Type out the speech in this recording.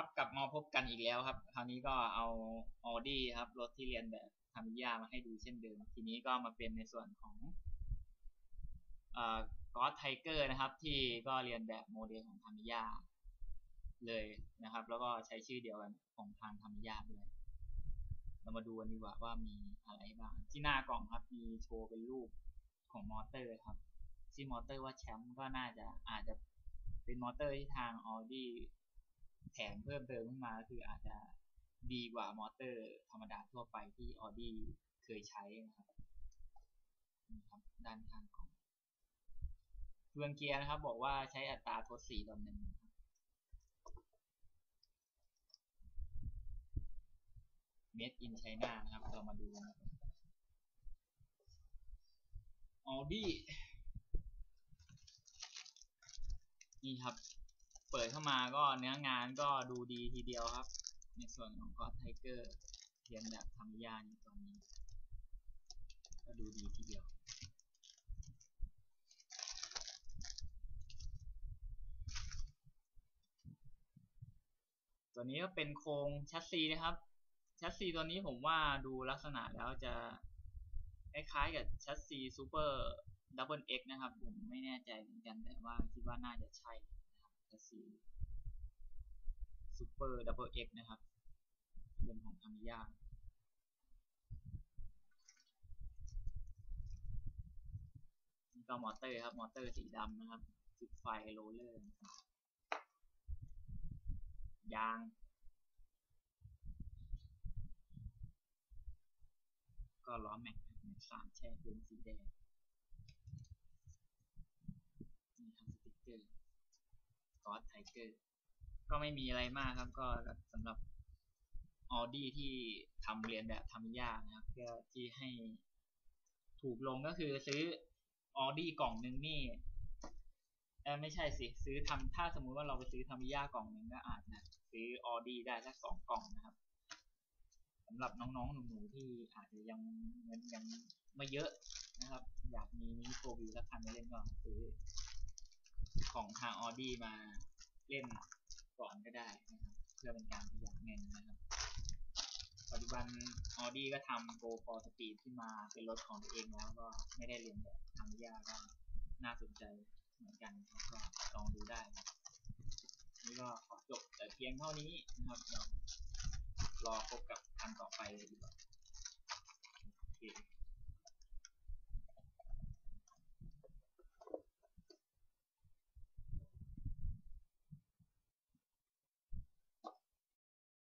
ครับกลับมาพบกันอีกแล้วครับ คราวนี้ก็เอาออดี้ครับรถที่เรียนแบบทามิยามาให้ดูเช่นเดิม ทีนี้ก็มาเป็นในส่วนของก็อดไทเกอร์นะครับ ที่ก็เรียนแบบโมเดลของทามิยาเลยนะครับ แล้วก็ใช้ชื่อเดียวกันของทางทามิยาด้วย เรามาดูกันดีกว่าว่ามีอะไรบ้าง ที่หน้ากล่องครับมีโชว์เป็นรูปของมอเตอร์ครับชื่อมอเตอร์ว่าแชมป์ก็น่าจะอาจจะเป็นมอเตอร์ที่ทางออดี้ แถมเพิ่มเติมขึ้นมาก็คืออาจจะดีกว่ามอเตอร์ธรรมดาทั่วไปที่ออดี้เคยใช้นะครับนี่ครับด้านข้างของเฟืองเกียร์นะครับ บอกว่าใช้อัตราทด4ต่อหนึ่งเมดอินไชน่านะครับ เรามาดูนะออดี้นี่ครับ เปิดเข้ามาก็เนื้องานก็ดูดีทีเดียวครับ ในส่วนของก็ไทเกอร์เทียนแบบทำยานตรงนี้ ก็ดูดีทีเดียวตัวนี้ก็เป็นโครงชัสซีนะครับ ชัสซีตัวนี้ผมว่าดูลักษณะแล้วจะคล้ายๆกับชัสซีซูเปอร์ดับเบิลเอ็กนะครับ ผมไม่แน่ใจเหมือนกันแต่ว่าคิดว่าน่าจะใช่ สีซูเปอร์ดับเบิลเอ็กนะครับเป็นของทามิยานี่ก็มอเตอร์ครับ มอเตอร์สีดำนะครับ จุดไฟโรลเลอร์ ยางก็ล้อแม็กแม็กสามแช่เป็นสีแดง นี่ครับสติ๊กเกอร์ อสไทเกอร์ก็ไม่มีอะไรมากครับ ก็สำหรับออดี้ที่ทำเรียนแบบทำยากนะครับเพื่อที่ให้ถูกลงก็คือซื้อออดี้กล่องหนึ่งนี่ไม่ใช่สิ ซื้อทำถ้าสมมุติว่าเราไปซื้อทำยากกล่องหนึ่งก็อาจนะซื้อออดี้ได้สักสองกล่องนะครับสำหรับน้องๆหนูๆที่อาจจะยังเงินยังไม่เยอะนะครับ อยากมีมินิโฟวิวสักคันมาเล่นก็ซื้อ ของทางออดี้มาเล่นก่อนก็ได้นะครับ เพื่อเป็นการประหยัดเงินนะครับ ปัจจุบันออดี้ก็ทำ Go for Speed ที่มาเป็นรถของตัวเองแล้วก็ไม่ได้เรียนแบบทำยากก็น่าสนใจเหมือนกันครับก็ลองดูได้ครับนี่ก็ขอจบแต่เพียงเท่านี้นะครับเดี๋ยวรอพบกับคันต่อไปเลยดีกว่า